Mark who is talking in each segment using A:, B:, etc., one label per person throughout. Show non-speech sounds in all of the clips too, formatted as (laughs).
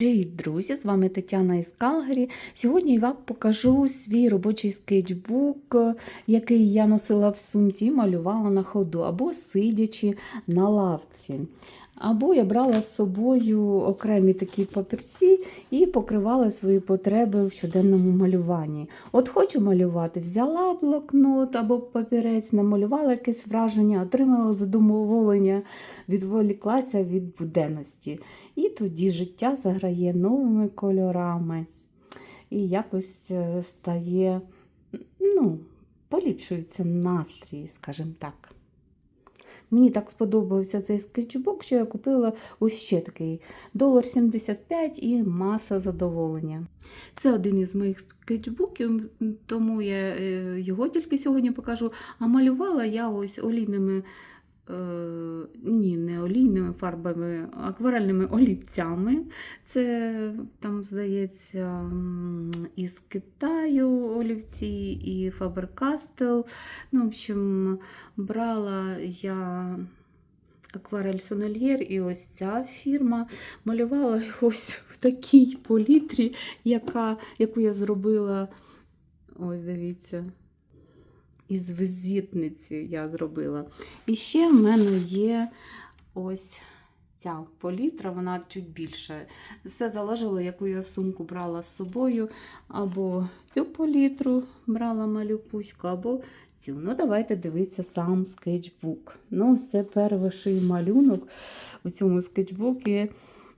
A: Привіт, друзі! З вами Тетяна із Калгарі. Сьогодні я вам покажу свій робочий скетчбук, який я носила в сумці, і малювала на ходу, або сидячи на лавці. Або я брала з собою окремі такі папірці і покривала свої потреби в щоденному малюванні. От хочу малювати, взяла блокнот або папірець, намалювала якесь враження, отримала задоволення, відволіклася від буденності. І тоді життя заграє новими кольорами. І якось е, стає, ну, поліпшується настрій, скажімо так. Мені так сподобався цей скетчбук, що я купила ось ще такий долар 75 і маса задоволення. Це один із моїх скетчбуків, тому я е, його тільки сьогодні покажу. А малювала я ось олійними, ні, не олійними фарбами, акварельними олівцями. Це там, здається, із Китаю олівці і Faber-Castell. Ну, в общем, брала я акварель Сонельєр, і ось ця фірма малювала (laughs) ось в такій політрі, яка, яку я зробила. Ось дивіться. Із визитниці я зробила. І ще в мене є ось ця політра, вона чуть більша. Все залежало, яку я сумку брала з собою. Або цю політру брала малюпуську, або цю. Ну, давайте дивитися сам скетчбук. Ну, це перший малюнок у цьому скетчбукі.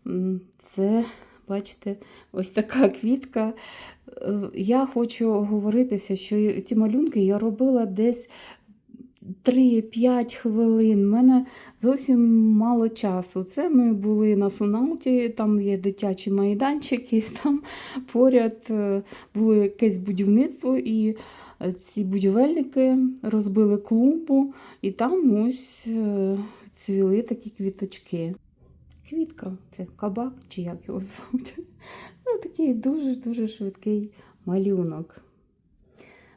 A: М, Це, бачите, ось така квітка. Я хочу говоритися, що ці малюнки я робила десь 3-5 хвилин. У мене зовсім мало часу. Це ми були на Сунауті, там є дитячі майданчики, (laughs) там поряд е, було якесь будівництво, і е, ці будівельники розбили клумбу, і там ось е, цвіли такі квіточки. Квітка, це кабак, чи як його звуть. Ну, такий дуже-дуже швидкий малюнок.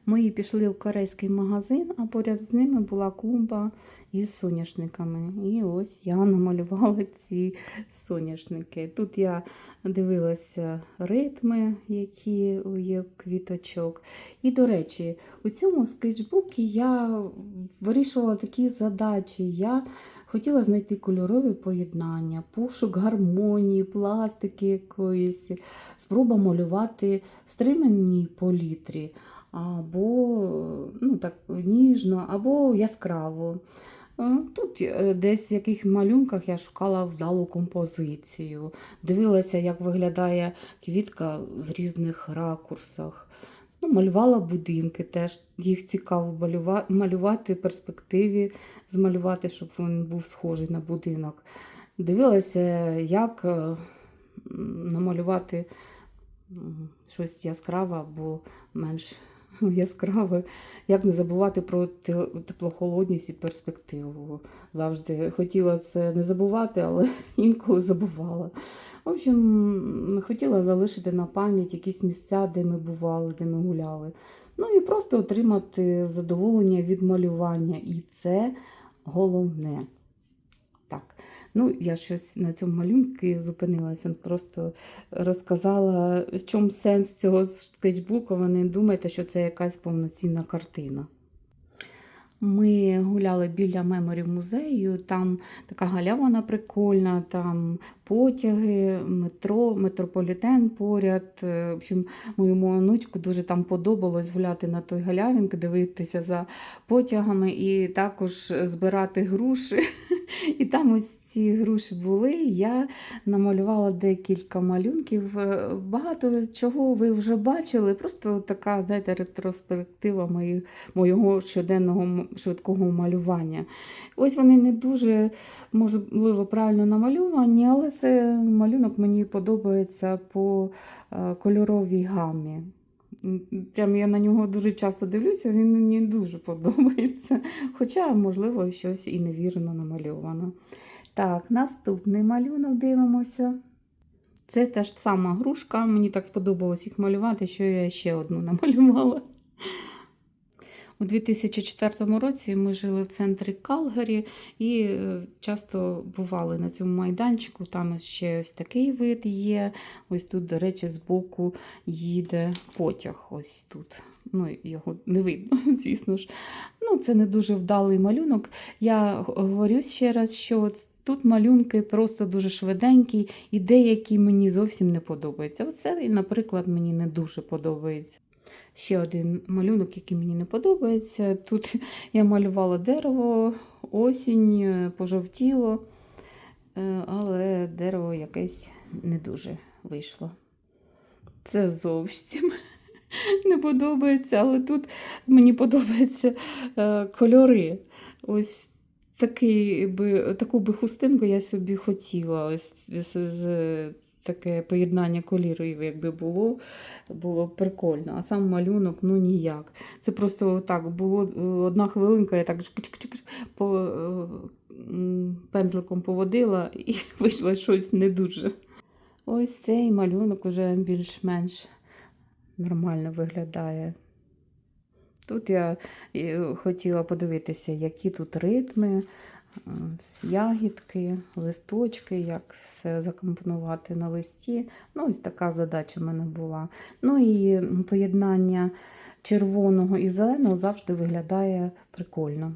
A: Мої пішли в корейський магазин, а поряд з ними була клумба із соняшниками. І ось я намалювала (laughs) ці соняшники. Тут я дивилася ритми, які є квіточок. І, до речі, у цьому скетчбукі я вирішувала такі задачі. Я хотіла знайти кольорові поєднання, пошук гармонії, пластики якоїсь, спроба малювати стримані політрі або ну, так, ніжно, або яскраво. Е, Тут е, десь в яких малюнках я шукала вдалу композицію, дивилася, як виглядає квітка в різних ракурсах. Ну, малювала будинки, теж їх цікаво малювати в перспективі, змалювати, щоб він був схожий на будинок. Дивилася, як е, намалювати щось яскраве або менш (laughs) яскраве, як не забувати про теплохолодність і перспективу. Завжди хотіла це не забувати, але (laughs) інколи забувала. В общем, хотіла залишити на пам'ять якісь місця, де ми бували, де ми гуляли. Ну і просто отримати задоволення від малювання. І це головне. Ну я щось на цьому малюнку зупинилася, просто розказала, в чому сенс цього скетчбуку. Ви не думайте, що це якась повноцінна картина. Ми гуляли біля меморів музею, там така галявина прикольна, там потяги, метро, метрополітен поряд. Е, В общем, моєму онучку дуже там подобалось гуляти на той галявинки, дивитися за потягами і також збирати груші. (laughs) І там ось ці груші були. Я намалювала декілька малюнків. Е, Багато чого ви вже бачили. Просто така, знаєте, ретроспектива моєго щоденного швидкого малювання. Ось вони не дуже, можливо, правильно намалювані, але це малюнок мені подобається по е, кольоровій гамі. Прям я на нього дуже часто дивлюся, він мені дуже подобається. (laughs) Хоча, можливо, щось і невірно намальовано. Так, наступний малюнок дивимося. Це та ж сама грушка. Мені так сподобалось їх малювати, що я ще одну намалювала. У 2004 році ми жили в центрі Калгарі і е, часто бували на цьому майданчику. Там ще ось такий вид є. Ось тут, до речі, збоку їде потяг. Ось тут. Ну, його не видно, (laughs) звісно ж. Ну, це не дуже вдалий малюнок. Я говорю ще раз, що тут малюнки просто дуже швиденькі, і деякі мені зовсім не подобаються. Оце, наприклад, мені не дуже подобається. Ще один малюнок, який мені не подобається. Тут я малювала дерево, осінь, е, пожовтіло, е, але дерево якесь не дуже вийшло. Це зовсім (laughs) не подобається, але тут мені подобаються е, кольори. Ось такий би, таку би хустинку я собі хотіла. Ось з, таке поєднання кольорів, якби було, було прикольно. А сам малюнок ну ніяк. Це просто так було е, одна хвилинка, я так по, е, пензликом поводила і (laughs) вийшло щось не дуже. Ось цей малюнок уже більш-менш нормально виглядає. Тут я е, хотіла подивитися, які тут ритми, ягідки, листочки, як все закомпонувати на листі. Ну, ось така задача в мене була. Ну і поєднання червоного і зеленого завжди виглядає прикольно.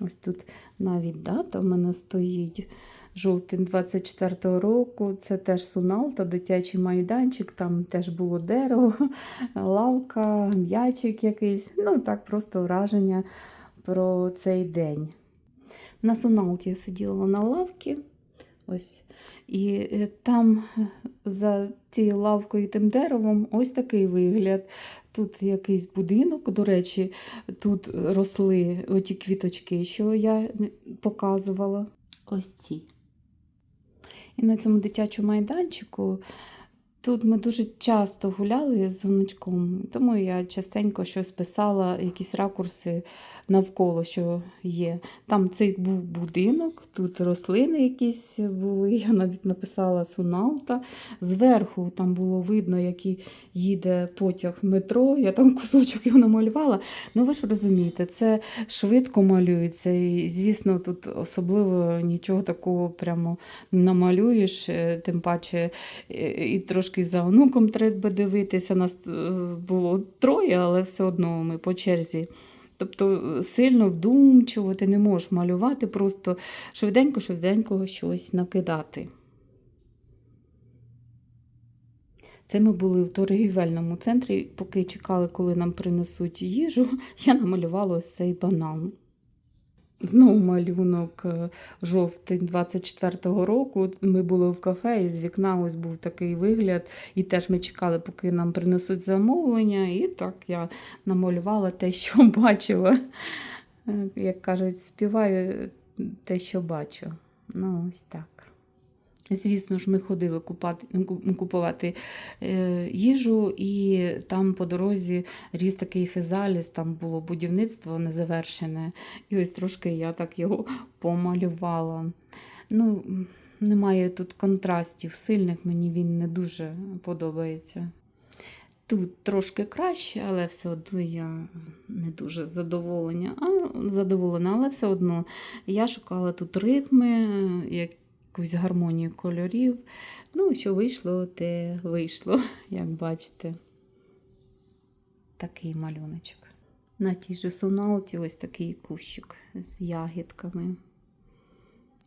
A: Ось тут навіть дата в мене стоїть. Жовтень 24-го року, це теж Суналта, дитячий майданчик, там теж було дерево, (laughs) лавка, м'ячик якийсь. Ну, так, просто враження про цей день. На Суналті я сиділа на лавці. Ось. І е, там е, за цією лавкою тим деревом ось такий вигляд. Тут якийсь будинок, до речі, тут росли оті квіточки, що я показувала. Ось ці. І на цьому дитячому майданчику тут ми дуже часто гуляли з внучком, тому я частенько щось писала, якісь ракурси навколо, що є. Там цей був будинок, тут рослини якісь були. (laughs) Я навіть написала Суналта. Зверху там було видно, який їде потяг метро. Я там (laughs) кусочок його намалювала. Ну, ви ж розумієте, це швидко малюється. І, звісно, тут особливо нічого такого прямо не намалюєш, е, тим паче е, і трошки за онуком треба дивитися. Нас е, було троє, але все одно ми по черзі. Тобто сильно вдумчиво ти не можеш малювати, просто швиденько-швиденько щось накидати. Це ми були в торгівельному центрі, поки чекали, коли нам принесуть їжу, (laughs) я намалювала цей банан. Знову малюнок е, жовтень 24-го року. Ми були в кафе, і з вікна ось був такий вигляд. І теж ми чекали, поки нам принесуть замовлення. І так я намалювала те, що (laughs) бачила. Е, Як кажуть, співаю те, що бачу. Ну, ось так. Звісно ж, ми ходили купати, купувати е, їжу, і там по дорозі ріс такий фезаліс, там було будівництво незавершене. І ось трошки я так його помалювала. Ну, немає тут контрастів сильних, мені він не дуже подобається. Тут трошки краще, але все одно я не дуже задоволена. А, задоволена, але все одно я шукала тут ритми, якусь гармонію кольорів. Ну, що вийшло, те вийшло, (laughs) як бачите. Такий малюночок. На тій же сонауті ось такий кущик з ягідками.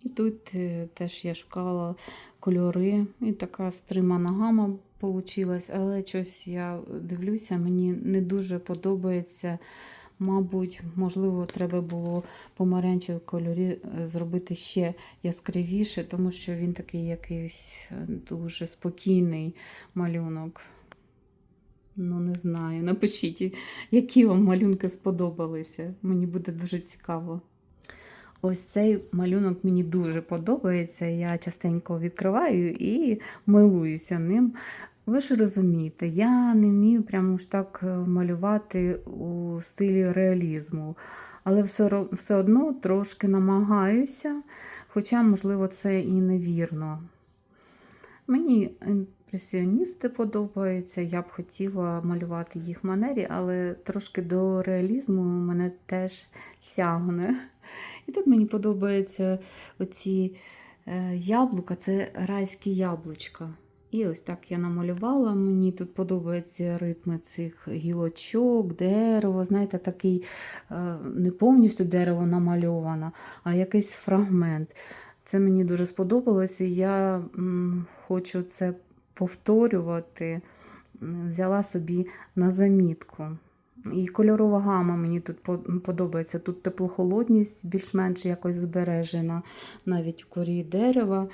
A: І тут е, теж я шукала кольори, і така стримана гама вийшла, але щось я дивлюся, мені не дуже подобається. Мабуть, можливо, треба було помаранчеві кольорі е, зробити ще яскравіше, тому що він такий якийсь е, дуже спокійний малюнок. Ну, не знаю. Напишіть, які вам малюнки сподобалися. Мені буде дуже цікаво. Ось цей малюнок мені дуже подобається. Я частенько відкриваю і милуюся ним. Ви ж розумієте, я не вмію прямо ж так е, малювати у стилі реалізму, але все, все одно трошки намагаюся, хоча, можливо, це і невірно. Мені імпресіоністи подобаються. Я б хотіла малювати їх манері, але трошки до реалізму мене теж тягне. І тут мені подобаються оці е, яблука, це райські яблучка. І ось так я намалювала. Мені тут подобаються ритми цих гілочок, дерево. Знаєте, такий е, не повністю дерево намальовано, а якийсь фрагмент. Це мені дуже сподобалось, і я хочу це повторювати. Взяла собі на замітку. І кольорова гама мені тут подобається. Тут теплохолодність більш-менш якось збережена, навіть в корі дерева.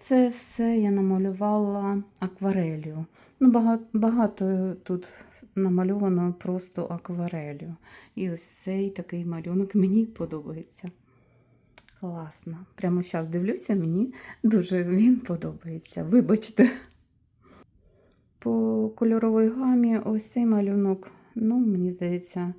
A: Це все я намалювала акварелью. Ну, багато, багато тут намальовано просто акварелью. І ось цей такий малюнок мені подобається. Класно. Прямо зараз дивлюся, мені дуже він подобається. Вибачте. По кольоровій гамі ось цей малюнок, ну, мені здається,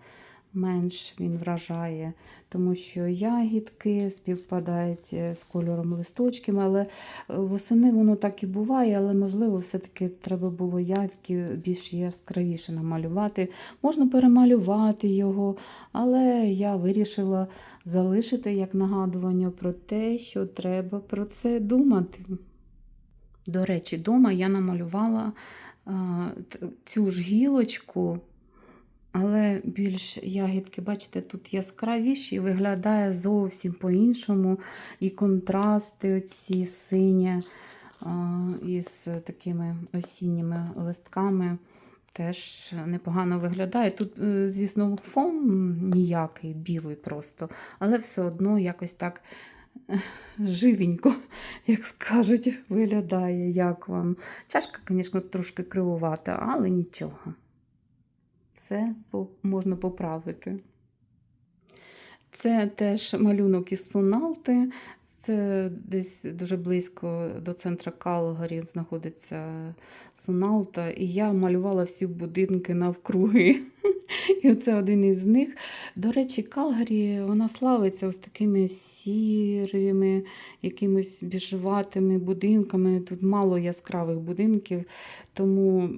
A: менш він вражає, тому що ягідки співпадають е, з кольором листочків, але е, восени воно так і буває, але можливо, все-таки треба було ягідки більш яскравіше намалювати. Можна перемалювати його, але я вирішила залишити як нагадування про те, що треба про це думати. До речі, вдома я намалювала цю ж гілочку, але більш ягідки, бачите, тут яскравіші, виглядає зовсім по-іншому. І контрасти оці сині із такими осінніми листками. Теж непогано виглядає. Тут, е, звісно, фон ніякий, білий просто, але все одно якось так е, живенько, як скажуть, виглядає. Як вам? Чашка, звісно, трошки кривувата, але нічого. Все можна поправити. Це теж малюнок із Суналти. Це десь дуже близько до центра Калгарі знаходиться Суналта. І я малювала всі будинки навкруги. (laughs) І це один із них. До речі, Калгарі вона славиться ось такими сірими, якимось біжуватими будинками. Тут мало яскравих будинків, тому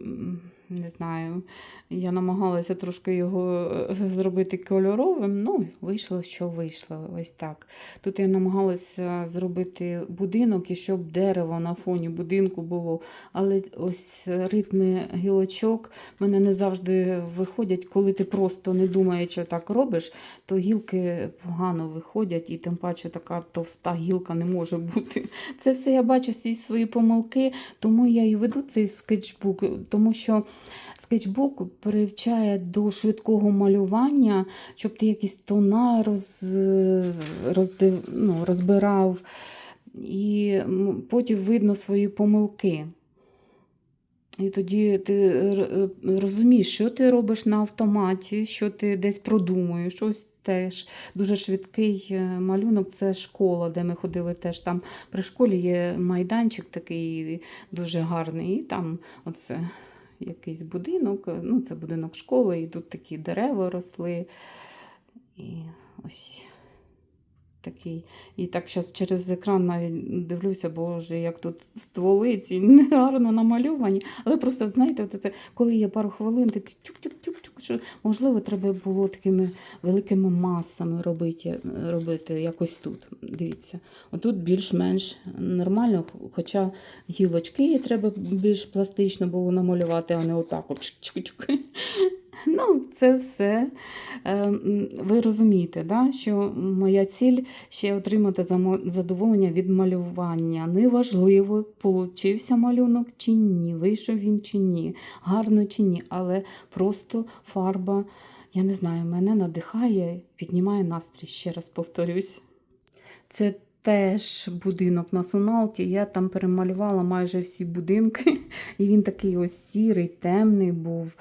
A: не знаю. Я намагалася трошки його е, зробити кольоровим. Ну, вийшло, що вийшло. Ось так. Тут я намагалася зробити будинок і щоб дерево на фоні будинку було. Але ось ритми гілочок мене не завжди виходять, коли ти просто не думаючи так робиш, то гілки погано виходять, і тим паче така товста гілка не може бути. Це все я бачу всі свої помилки, тому я і веду цей скетчбук, тому що скетчбук привчає до швидкого малювання, щоб ти якісь тона роз, роздив, ну, розбирав, і потім видно свої помилки. І тоді ти е, розумієш, що ти робиш на автоматі, що ти десь продумуєш, щось теж дуже швидкий е, малюнок. Це школа, де ми ходили теж там при школі є майданчик такий дуже гарний, і там оце якийсь будинок, е, ну це будинок школи, і тут такі дерева росли. І ось такий. І так зараз через екран навіть дивлюся, боже, як тут стволи ці (laughs) негарно намальовані. Але просто, знаєте, це, коли є пару хвилин, ти чук-чук-чук-чук, можливо, треба було такими великими масами робити, робити якось тут. Дивіться. Отут більш-менш нормально, хоча гілочки треба більш пластично було намалювати, а не отак. От чук-чук-чук. Ну, це все. Е, Ви розумієте, да, що моя ціль ще отримати задоволення від малювання. Неважливо, получився малюнок чи ні, вийшов він чи ні, гарно чи ні, але просто фарба, я не знаю, мене надихає, піднімає настрій, ще раз повторюсь. Це теж будинок на Суналті. Я там перемалювала майже всі будинки, (laughs) і він такий ось сірий, темний був.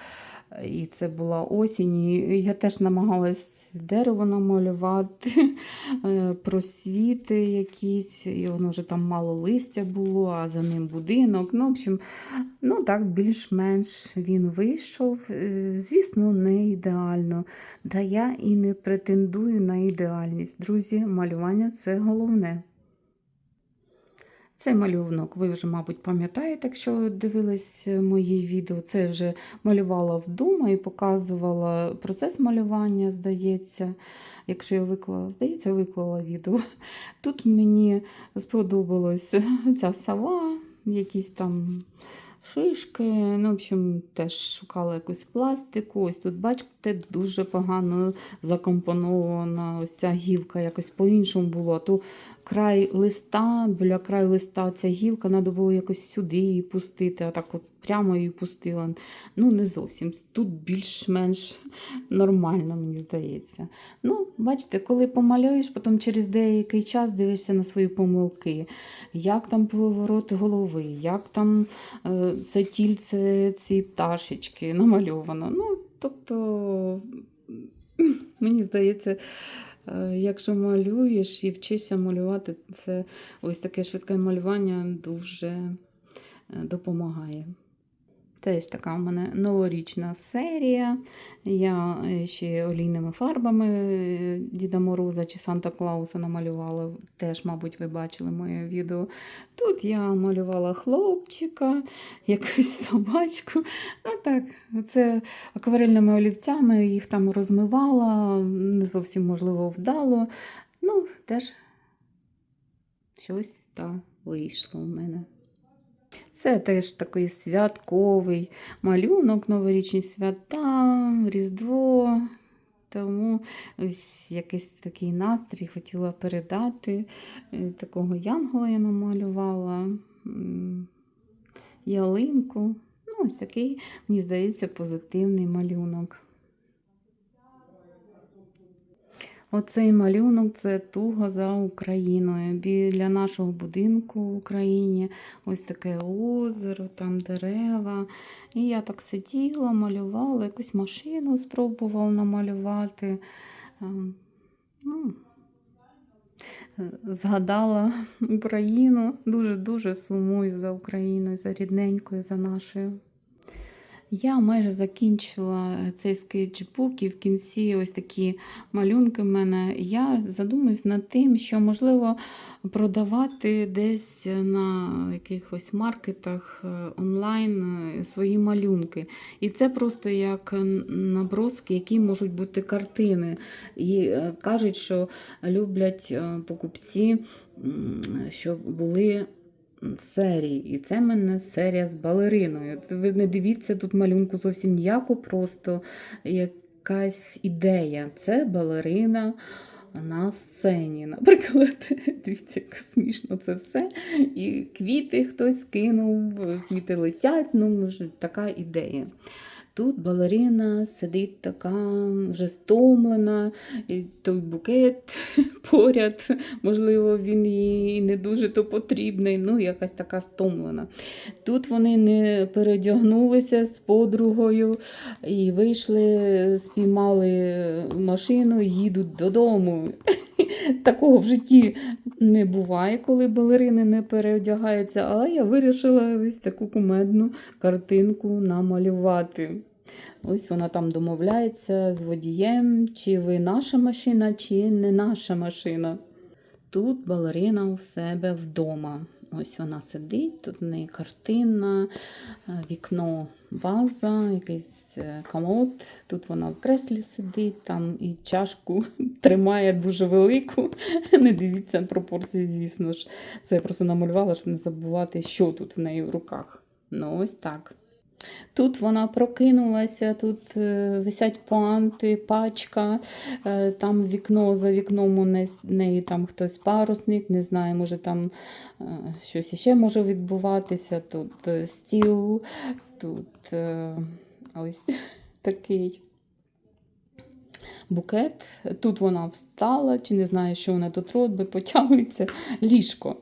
A: І це була осінь. І я теж намагалась дерево намалювати, (laughs) е, просвіти якісь, і воно вже там мало листя було, а за ним будинок. Ну, в общем, ну так, більш-менш він вийшов. Е, Звісно, не ідеально. Та я і не претендую на ідеальність. Друзі, малювання це головне. Цей малюнок ви вже, мабуть, пам'ятаєте, якщо дивились мої відео. Це вже малювала вдома і показувала процес малювання, здається. Якщо я виклала, здається, виклала відео. (laughs) Тут мені сподобалась ця сова, якісь там шишки. Ну, в общем, теж шукала якусь пластику. Ось тут, бачите, дуже погано закомпонована ось ця гілка, якось по-іншому було. А то край листа, біля краю листа ця гілка, треба було якось сюди її пустити, а так от прямо її пустила. Ну, не зовсім. Тут більш-менш нормально, мені здається. Ну, бачите, коли помалюєш, потім через деякий час дивишся на свої помилки, як там повороти голови, як там е, це тільце ці пташечки намальовано. Ну, тобто, мені здається, якщо малюєш і вчишся малювати, це ось таке швидке малювання дуже е, допомагає. Теж така у мене новорічна серія. Я е, ще олійними фарбами е, Діда Мороза чи Санта Клауса намалювала. Теж, мабуть, ви бачили моє відео. Тут я малювала хлопчика, якусь собачку. Ну так, це акварельними олівцями їх там розмивала, не зовсім можливо вдало. Ну, теж щось та вийшло у мене. Це теж такий святковий малюнок, новорічні свята, Різдво. Тому ось якийсь такий настрій хотіла передати. Е, Такого янгола я намалювала, ялинку. Ну, ось такий, мені здається, позитивний малюнок. Оцей малюнок це туго за Україною. Біля нашого будинку в Україні ось таке озеро, там дерева. І я так сиділа, малювала, якусь машину спробувала намалювати. Ем, Ну, згадала Україну. Дуже-дуже сумую за Україною, за рідненькою, за нашою. Я майже закінчила цей скетчбук, і в кінці ось такі малюнки в мене. Я задумуюсь над тим, що можливо продавати десь на якихось маркетах е, онлайн е, свої малюнки. І це просто як наброски, які можуть бути картини. І е, кажуть, що люблять е, покупці, щоб були серії. І це в мене серія з балериною. Ви не дивіться тут малюнку зовсім ніяко, просто якась ідея. Це балерина на сцені. Наприклад, (laughs) дивіться, як смішно це все. І квіти хтось кинув, квіти летять, ну, така ідея. Тут балерина сидить така вже стомлена, і той букет (laughs) поряд, можливо, він їй не дуже то потрібний, ну, якась така стомлена. Тут вони не передягнулися з подругою і вийшли, спіймали машину, їдуть додому. (laughs) Такого в житті не буває, коли балерини не переодягаються, але я вирішила ось таку кумедну картинку намалювати. Ось вона там домовляється з водієм, чи ви наша машина, чи не наша машина. Тут балерина у себе вдома. Ось вона сидить, тут в неї картина, е, вікно, ваза, якийсь е, комод. Тут вона в креслі сидить, там і чашку (laughs) тримає дуже велику. (laughs) Не дивіться пропорції, звісно ж. Це я просто намалювала, щоб не забувати, що тут в неї в руках. Ну, ось так. Тут вона прокинулася, тут е, висять панти, пачка, е, там вікно за вікном у неї там хтось парусник, не знаю, може там е, щось іще може відбуватися. Тут стіл, тут ось (laughs) такий букет. Тут вона встала, чи не знаю, що вона тут робить, потягується ліжко.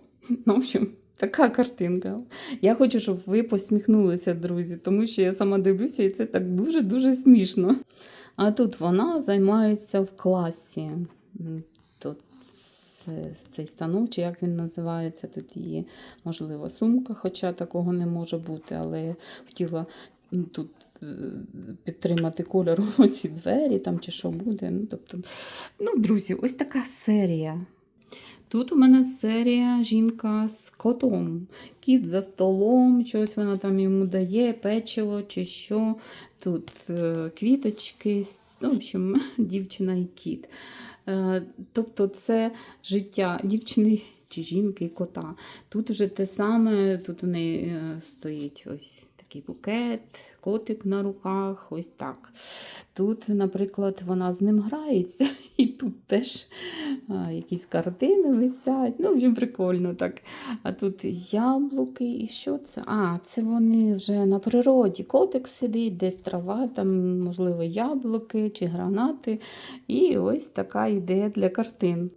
A: Ну, в общем, така картинка. Я хочу, щоб ви посміхнулися, друзі, тому що я сама дивлюся, і це так дуже-дуже смішно. А тут вона займається в класі. Тут цей станок, чи як він називається, тут її, можливо, сумка, хоча такого не може бути, але я хотіла тут е, підтримати кольору (laughs) ці двері там чи що буде. Ну, тобто, ну, друзі, ось така серія. Тут у мене серія жінка з котом. Кіт за столом, щось вона там йому дає, печиво чи що. Тут е, квіточки, ну, в общем, (laughs) дівчина і кіт. Е, тобто це життя дівчини чи жінки і кота. Тут вже те саме, тут у неї е, стоїть ось такий букет, котик на руках, ось так. Тут, наприклад, вона з ним грається, (laughs) і тут теж а, якісь картини висять. Ну, вже прикольно так. А тут яблуки, і що це? А, це вони вже на природі. Котик сидить, десь трава, там, можливо, яблуки чи гранати. І ось така ідея для картин.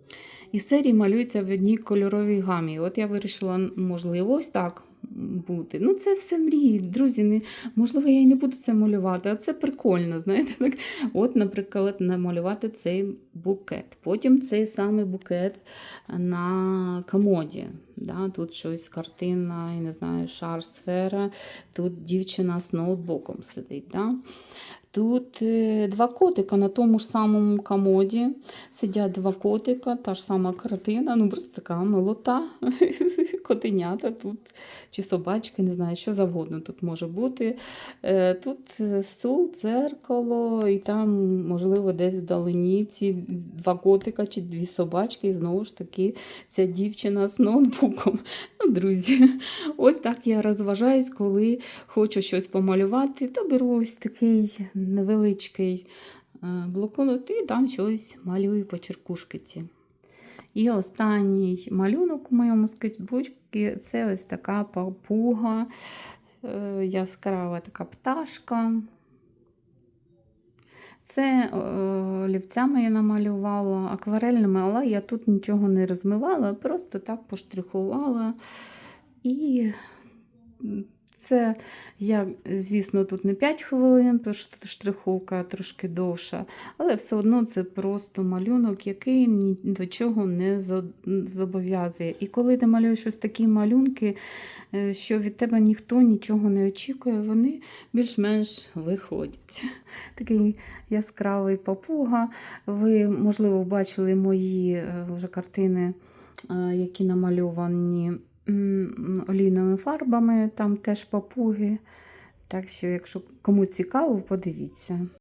A: І серії малюються в одній кольоровій гамі. От я вирішила, можливо, ось так бути. Ну, це все мрії, друзі. Не, можливо, я і не буду це малювати, а це прикольно, знаєте. Так? От, наприклад, намалювати цей букет. Потім цей самий букет на комоді. Да? Тут щось картина, я не знаю, шар, сфера. Тут дівчина з ноутбуком сидить. Да? Тут е, два котика на тому ж самому комоді. Сидять два котика, та ж сама картина, ну просто така милота. (laughs) Котенята тут чи собачки, не знаю, що завгодно тут може бути. Е, Тут е, стул, дзеркало, і там, можливо, десь вдалині ці два котика чи дві собачки, і знову ж таки ця дівчина з ноутбуком. Ну, друзі, ось так я розважаюсь, коли хочу щось помалювати, то беру ось такий невеличкий е, блокнот і там щось малюю по черкушкиці. І останній малюнок у моєму скетчбуці це ось така папуга, е, яскрава така пташка. Це е, олівцями я намалювала, акварельними, але я тут нічого не розмивала, просто так поштрихувала. І м, це я, звісно, тут не 5 хвилин, тож штриховка трошки довша, але все одно це просто малюнок, який ні до чого не зобов'язує. І коли ти малюєш ось такі малюнки, е, що від тебе ніхто нічого не очікує, вони більш-менш виходять. Такий яскравий папуга. Ви, можливо, бачили мої е, вже картини, е, які намальовані олійними фарбами, там теж папуги. Так що, якщо кому цікаво, подивіться.